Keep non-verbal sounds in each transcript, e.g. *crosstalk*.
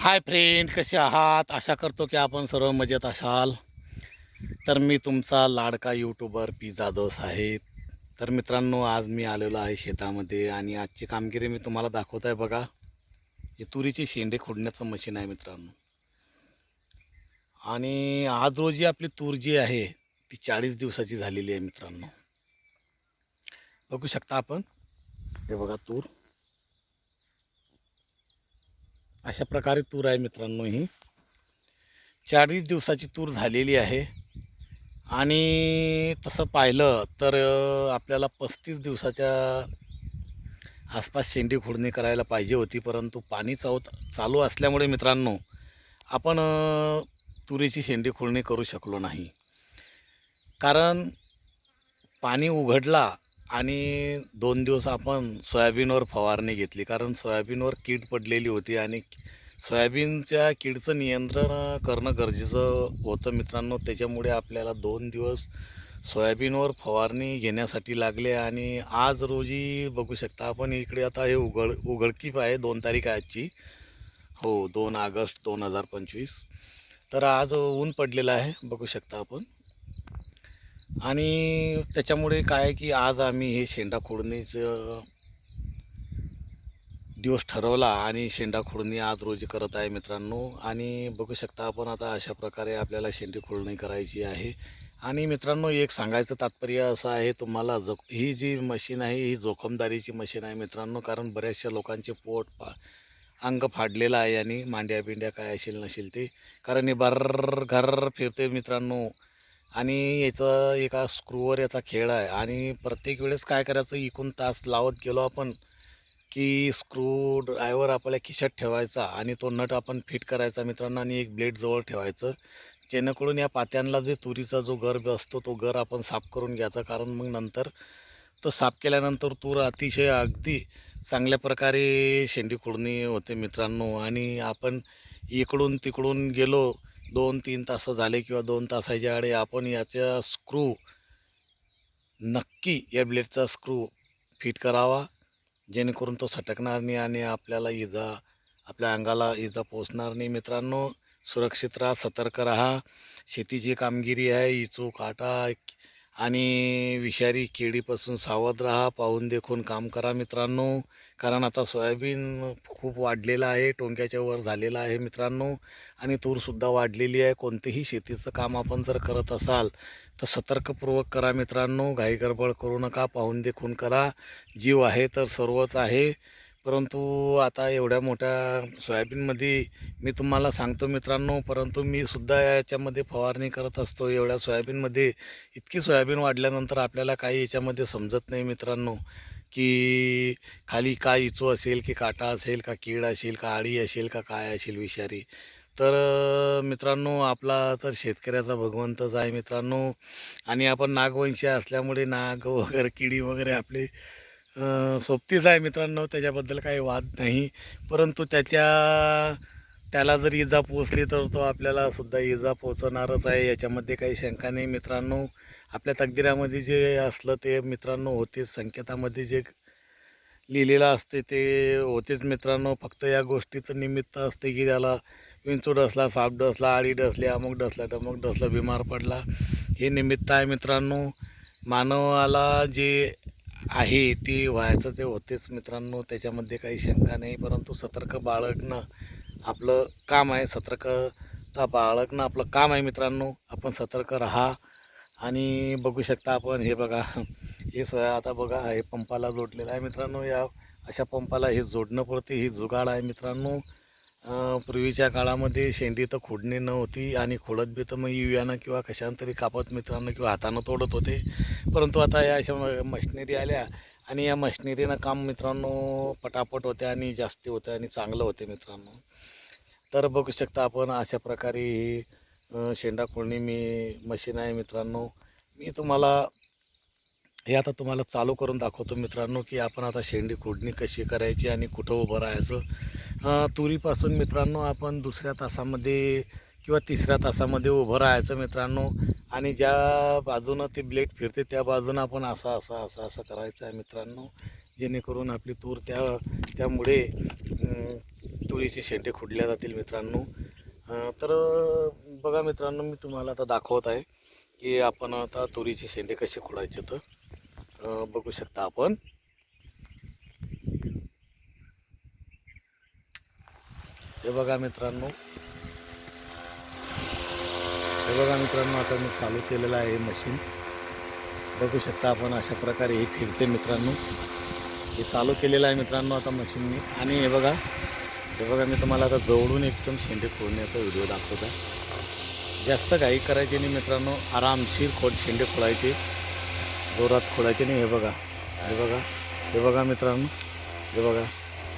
Hi friend कसे आहात? आशा करतो की आपण सर्व मजेत असाल. तर मी तुमचा लाडका यूट्यूबर पी जाधव आहे. तर मित्रांनो आज मी आलेलो आहे शेतामध्ये आणि आजची कामगिरी मी तुम्हाला दाखवत आहे बघा. हे तुरीचे शेंडे खोडण्याचं मशीन आहे मित्रांनो. आणि आज रोजी आपली तूर जी आहे ती चाळीस दिवसाची झालेली आहे मित्रांनो. बघू शकता आपण. हे बघा तूर. अशा प्रकारे तूर आहे मित्रांनो ही. चाळीस दिवसाची तूर झालेली आहे. आणि तसं पाहिलं तर आपल्याला पस्तीस दिवसाच्या आसपास शेंडी खोडणी करायला पाहिजे होती परंतु पाणी चावत चालू असल्यामुळे मित्रांनो आपण तुरीची शेंडी खोडणी करू शकलो नाही. कारण पाणी उघडला आणि दोन दिवस आपण सोयाबीनवर फवारणी घेतली. कारण सोयाबीनवर कीड पडलेली होती आणि सोयाबीनच्या कीडचं नियंत्रण करणं गरजेचं होतं मित्रांनो. त्याच्यामुळे आपल्याला दोन दिवस सोयाबीनवर फवारणी घेण्यासाठी लागले आणि आज रोजी बघू शकता आपण इकडे आता हे उघड उघडकीप आहे दोन तारीख आहे आजची. हो दोन ऑगस्ट दोन हजार पंचवीस. तर आज ऊन पडलेलं आहे बघू शकता आपण. आणि त्याच्यामुळे काय आहे की आज आम्ही हे शेंडा खोडणीचं दिवस ठरवला आणि शेंडा खोडणी आज रोजी करत आहे मित्रांनो. आणि बघू शकता आपण आता अशा प्रकारे आपल्याला शेंडी खोडणी करायची आहे. आणि मित्रांनो एक सांगायचं तात्पर्य असं आहे तुम्हाला जो ही जी मशीन आहे ही जोखमदारीची मशीन आहे मित्रांनो कारण बऱ्याचशा लोकांचे पोट पा अंग फाडलेलं आहे आणि मांड्या बिंड्या काय असेल नसेल ते. कारण हे बर्र घर फिरते मित्रांनो. आणि याचं एका स्क्रूवर याचा खेळ आहे. आणि प्रत्येक वेळेस काय करायचं इकून तास लावत गेलो आपण की स्क्रू ड्रायव्हर आपल्या खिशात ठेवायचा आणि तो नट आपण फिट करायचा मित्रांनो आणि एक ब्लेड जवळ ठेवायचं. जेणेकरून या पात्यांना जे तुरीचा जो गर्भ असतो तो गर आपण साफ करून घ्यायचा. कारण मग नंतर तो साफ केल्यानंतर तूर अतिशय अगदी चांगल्या प्रकारे शेंडी खुडणी होते मित्रांनो. आणि आपण इकडून तिकडून गेलो दोन तीन तास झाले किंवा दोन तासाच्या आडे आपण याचा स्क्रू नक्की या ब्लेडचा स्क्रू फिट करावा. जेणेकरून तो सटकणार नाही आणि आपल्याला इजा आपल्या अंगाला इजा पोचणार नाही मित्रांनो. सुरक्षित राहा सतर्क राहा. शेतीची कामगिरी आहे इचू काटा आणि विषारी किडीपासून सावध राहा पाहून देखून काम करा मित्रांनो. कारण आता सोयाबीन खूप वाढलेलं आहे टोंक्याच्या वर झालेलं आहे मित्रांनो. आणि तूरसुद्धा वाढलेली आहे. कोणतेही शेतीचं काम आपण जर करत असाल तर सतर्कपूर्वक करा मित्रांनो. घाईगडबड करू नका. पाहून देखून करा. जीव आहे तर सर्वच आहे. परंतु आता एवढ्या मोठ्या सोयाबीनमध्ये मी तुम्हाला सांगतो मित्रांनो परंतु मी सुद्धा याच्यामध्ये फवारणी करत असतो. एवढ्या सोयाबीनमध्ये इतकी सोयाबीन वाढल्यानंतर आपल्याला काही याच्यामध्ये समजत नाही मित्रांनो की खाली काय इचू असेल की काटा असेल का कीड असेल का आळी असेल का काय असेल विषारी. तर मित्रांनो आपला तर शेतकऱ्याचा भगवंतच आहे मित्रांनो. आणि आपण नागवंशी असल्यामुळे नाग वगैरे किडी वगैरे आपले सोबतीच आहे मित्रांनो त्याच्याबद्दल काही वाद नाही. परंतु त्याच्या त्याला जर इजा पोचली तर तो आपल्याला सुद्धा इजा पोचवणारच आहे. याच्यामध्ये काही शंका नाही मित्रांनो. आपल्या तकदिरामध्ये जे असलं ते मित्रांनो होतेच. संकेतामध्ये जे लिहिलेलं असते ते होतेच मित्रांनो. फक्त या गोष्टीचं निमित्त असते की त्याला विंचू डसला साप डसला आळी डसली अमुक डसला टमक डसला बिमार पडला. हे निमित्त आहे मित्रांनो. मानवाला जे आहे ते व्हायचं ते होतेच मित्रांनो त्याच्यामध्ये काही शंका नाही. परंतु सतर्क बाळगणं आपलं काम आहे. सतर्कता बाळगणं आपलं काम आहे मित्रांनो. आपण सतर्क राहा आणि बघू शकता आपण हे बघा हे सोया आता बघा हे पंपाला जोडलेलं आहे मित्रांनो. या अशा पंपाला हे जोडणं पडते ही जुगाड आहे मित्रांनो. पूर्वीच्या काळामध्ये शेंडी तर खोडणी नव्हती आणि खोडत बी तर मग युव्यानं किंवा कशानं कापत मित्रांनो किंवा हातानं तोडत होते. परंतु आता या अशा मशिनरी आल्या आणि या मशिनरीनं काम मित्रांनो पटापट होते आणि जास्ती होते आणि चांगलं होते मित्रांनो. तर बघू शकता आपण अशा प्रकारे ही शेंडा खोडणी मी मशीन आहे मित्रांनो. मी तुम्हाला हे आता तुम्हाला चालू करून दाखवतो मित्रांनो की आपण आता शेंडी खोडणी कशी करायची आणि कुठं उभं राहायचं. तुरीपासून मित्रांनो आपण दुसऱ्या तासामध्ये किंवा तिसऱ्या तासामध्ये उभं राहायचं मित्रांनो. आणि ज्या बाजूनं ते ब्लेड फिरते त्या बाजूनं आपण असं असं असं असं करायचं आहे मित्रांनो. जेणेकरून आपली तूर त्या त्यामुळे तुरीचे शेंडे खुडल्या जातील मित्रांनो. तर बघा मित्रांनो मी तुम्हाला आता दाखवत आहे की आपण आता तुरीचे शेंडे कसे खुडायचे तर. बघू शकता आपण. हे बघा मित्रांनो. हे बघा मित्रांनो आता मी चालू केलेलं आहे मशीन बघू शकता आपण अशा प्रकारे हे फिरते मित्रांनो. हे चालू केलेलं आहे मित्रांनो आता मशीनने आणि हे बघा हे बघा मी तुम्हाला आता जवळून एकदम शेंडे फोडण्याचा व्हिडिओ दाखवत आहे जास्त घाई करायची नाही मित्रांनो. आरामशीर खोड शेंडे खोडायचे जोरात खोडायचे नाही हे बघा. हे बघा. हे बघा मित्रांनो. हे बघा.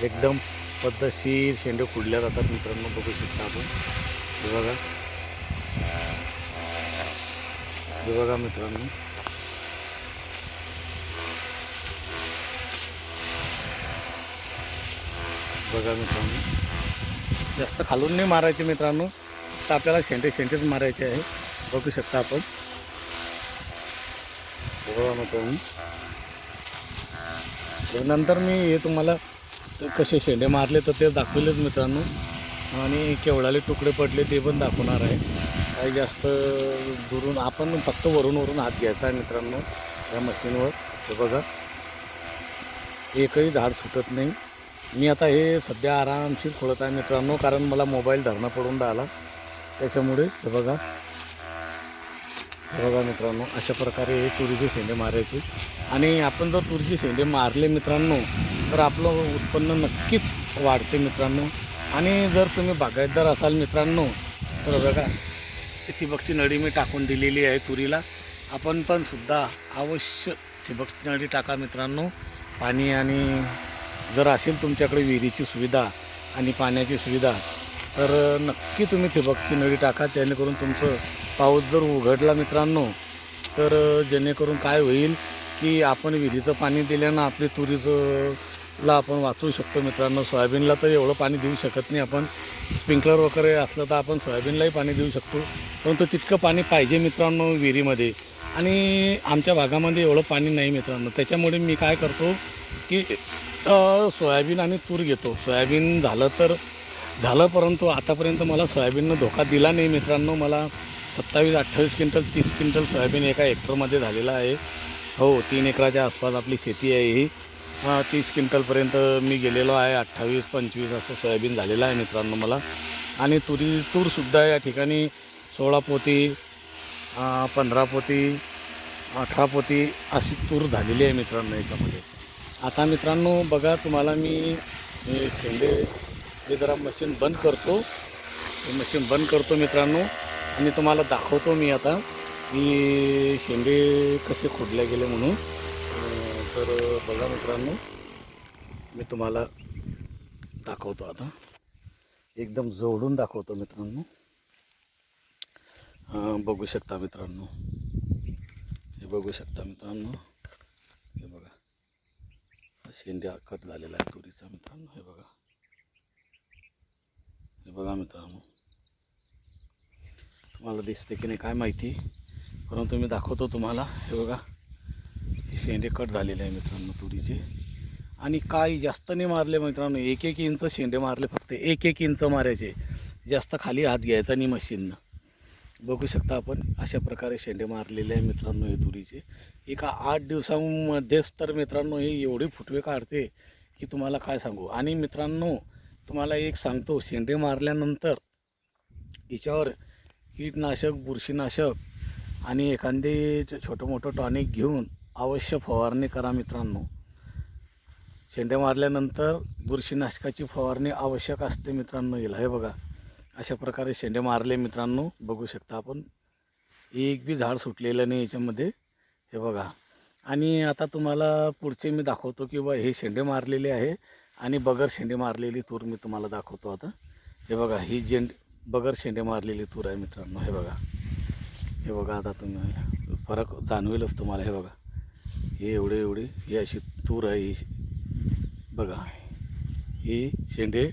एकदम पद्धतशीर शेंडे खुडल्या जातात मित्रांनो. बघू शकता आपण. हे बघा. हे बघा मित्रांनो. बघा मित्रांनो. जास्त खालून नाही मारायचे मित्रांनो. तर आपल्याला शेंटे शेंटेच मारायचे आहे. बघू शकता आपण. बघा मित्रांनो मी नंतर मी हे तुम्हाला कसे शेंडे मारले तर ते दाखवलेच मित्रांनो. आणि केवढाले तुकडे पडले ते पण दाखवणार आहे. काही जास्त दुरून आपण फक्त वरून वरून हात घ्यायचा आहे मित्रांनो या मशीनवर. हे बघा. एकही झाड सुटत नाही. मी आता हे सध्या आरामशीर खोलत आहे मित्रांनो कारण मला मोबाईल धरणं पडून राहिला. त्याच्यामुळे हे बघा. बघा मित्रांनो अशा प्रकारे हे तुरीचे शेंडे मारायचे. आणि आपण जर तुरीचे शेंडे मारले मित्रांनो तर आपलं उत्पन्न नक्कीच वाढते मित्रांनो. आणि जर तुम्ही बागायतदार असाल मित्रांनो तर बघा ठिबकची नळी मी टाकून दिलेली आहे तुरीला. आपण पण सुद्धा अवश्य ठिबकची नळी टाका मित्रांनो. पाणी आणि जर असेल तुमच्याकडे विहिरीची सुविधा आणि पाण्याची सुविधा तर नक्की तुम्ही ठिबकची नळी टाका जेणेकरून तुमचं पाऊस जर उघडला मित्रांनो तर जेणेकरून काय होईल की आपण विहिरीचं पाणी दिल्यानं आपली तुरीचं ला आपण वाचवू शकतो मित्रांनो. सोयाबीनला तर एवढं पाणी देऊ शकत नाही आपण. स्प्रिंकलर वगैरे असलं तर आपण सोयाबीनलाही पाणी देऊ शकतो. परंतु तितकं पाणी पाहिजे मित्रांनो विहिरीमध्ये. आणि आमच्या भागामध्ये एवढं पाणी नाही मित्रांनो. त्याच्यामुळे मी काय करतो की सोयाबीन आणि तूर घेतो. सोयाबीन झालं तर झालं परंतु आतापर्यंत मला सोयाबीननं धोका दिला नाही मित्रांनो. मला सत्तावीस अठ्ठावीस क्विंटल तीस क्विंटल सोयाबीन एका हेक्टरमध्ये झालेला आहे. हो तीन एकराच्या आसपास आपली शेती आहे ही. तीस क्विंटलपर्यंत मी गेलेलो आहे. अठ्ठावीस पंचवीस असं सोयाबीन झालेलं आहे मित्रांनो मला. आणि तुरी तूरसुद्धा या ठिकाणी सोळा पोती पंधरा पोती अठरा पोती अशी तूर झालेली आहे मित्रांनो याच्यामध्ये. आता मित्रांनो बघा तुम्हाला मी शेंडे हे जरा मशीन बंद करतो. मशीन बंद करतो मित्रांनो. आणि तुम्हाला दाखवतो मी आता. मी शेंडे कसे खोडले गेले म्हणून. तर बघा मित्रांनो मी तुम्हाला दाखवतो आता. एकदम जोडून दाखवतो मित्रांनो. बघू शकता मित्रांनो. हे बघू शकता मित्रांनो. हे बघा. हा शेंड्या कट झालेला आहे तुरीचा मित्रांनो. हे बघा. हे बघा मित्रांनो. मला दिसते की नाही काय माहिती. परंतु मी दाखवतो तुम्हाला. हे बघा हे शेंडे कट झालेले आहे मित्रांनो तुरीचे. आणि काय जास्त नाही मारले मित्रांनो एक एक इंच शेंडे मारले फक्त. एक एक इंच मारायचे. जास्त खाली हात घ्यायचा नाही मशीननं. बघू शकता आपण अशा प्रकारे शेंडे मारलेले आहे मित्रांनो हे तुरीचे. एका आठ दिवसामध्येच तर मित्रांनो हे एवढे फुटवे काढते की तुम्हाला काय सांगू. आणि मित्रांनो तुम्हाला एक सांगतो शेंडे मारल्यानंतर याच्यावर कीटनाशक बुरशीनाशक आणि एखादे छोटं मोठं टॉनिक घेऊन अवश्य फवारणी करा मित्रांनो. शेंडे मारल्यानंतर बुरशीनाशकाची फवारणी आवश्यक असते मित्रांनो याला. हे बघा अशा प्रकारे शेंडे मारले मित्रांनो बघू शकता आपण. एक बी झाड सुटलेलं नाही याच्यामध्ये. हे बघा. आणि आता तुम्हाला पुढचे मी दाखवतो की बा हे शेंडे मारलेले आहे आणि बगर शेंडे मारलेली तूर मी तुम्हाला दाखवतो आता. हे बघा ही जेंड बगर शेंडे मारलेली तूर आहे मित्रांनो हे बघा. हे बघा आता तुम्ही फरक जाणवेलच तुम्हाला हे बघा. हे एवढे एवढे ही अशी तूर आहे ही बघा. ही शेंडे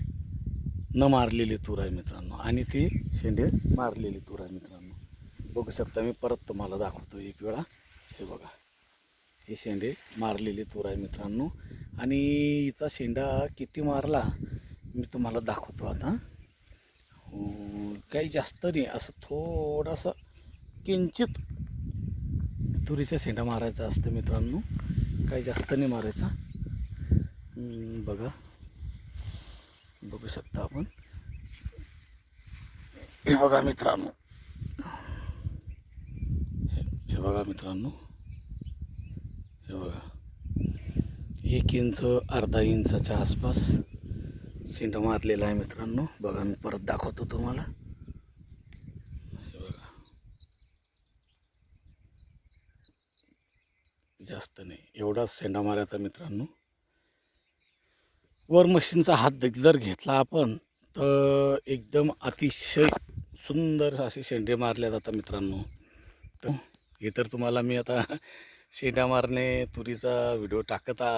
न मारलेली तूर आहे मित्रांनो आणि ती शेंडे मारलेली तूर आहे मित्रांनो. बघू शकता मी परत तुम्हाला दाखवतो एक वेळा. हे बघा. हे शेंडे मारलेली तूर आहे मित्रांनो आणि हिचा शेंडा किती मारला मी तुम्हाला दाखवतो आता. काही जास्त नाही असं थोडंसं किंचित तुरीच्या शेंडा मारायचा असतं मित्रांनो. काही जास्त नाही मारायचा. बघा. बघू शकता आपण. हे बघा मित्रांनो. हे हे बघा मित्रांनो. हे बघा. एक इंच अर्धा इंचाच्या आसपास. शेंड मारलेला आहे मित्रांनो. बघा मी परत दाखवतो तुम्हाला. बघा. जास्त नाही एवढाच शेंडा मारायचा मित्रांनो. वर मशीनचा हात जर घेतला आपण तर एकदम अतिशय सुंदर असे शेंडे मारले जातात मित्रांनो. तर हे तर तुम्हाला मी आता *laughs* शेंडा मारणे तुरीचा व्हिडिओ टाकता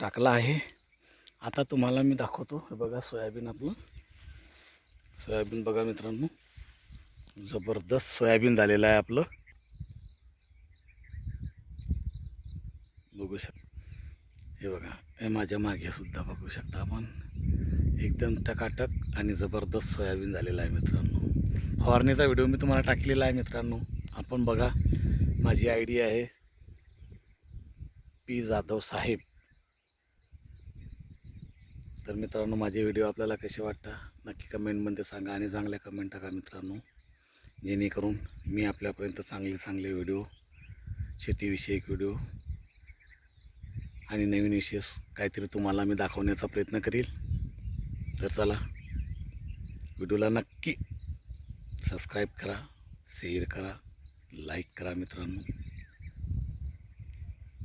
टाकला आहे. आता तुम्हाला मी दाखवतो. हे बघा सोयाबीन आपलं. सोयाबीन बघा मित्रांनो. जबरदस्त सोयाबीन झालेलं आहे आपलं. बघू शक हे बघा हे माझ्या मागे सुद्धा बघू शकता आपण. एकदम टकाटक आणि जबरदस्त सोयाबीन झालेलं आहे मित्रांनो. फवारणीचा व्हिडिओ मी तुम्हाला टाकलेला आहे मित्रांनो. आपण बघा माझी आय डी आहे पी जाधव साहेब. तर मित्रांनो माझे व्हिडिओ आपल्याला कसे वाटतात? नक्की कमेंटमध्ये सांगा आणि चांगल्या कमेंट टाका मित्रांनो. जेणेकरून मी आपल्यापर्यंत चांगले चांगले व्हिडिओ शेतीविषयक व्हिडिओ आणि नवीन विशेष काहीतरी तुम्हाला मी दाखवण्याचा प्रयत्न करील. तर चला व्हिडिओला नक्की सबस्क्राईब करा शेअर करा लाईक करा मित्रांनो.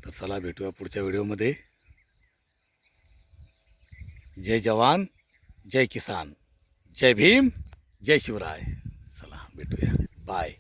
तर चला भेटूया पुढच्या व्हिडिओमध्ये. जय जवान जय किसान जय भीम जय शिवराय. चला भेटूया. बाय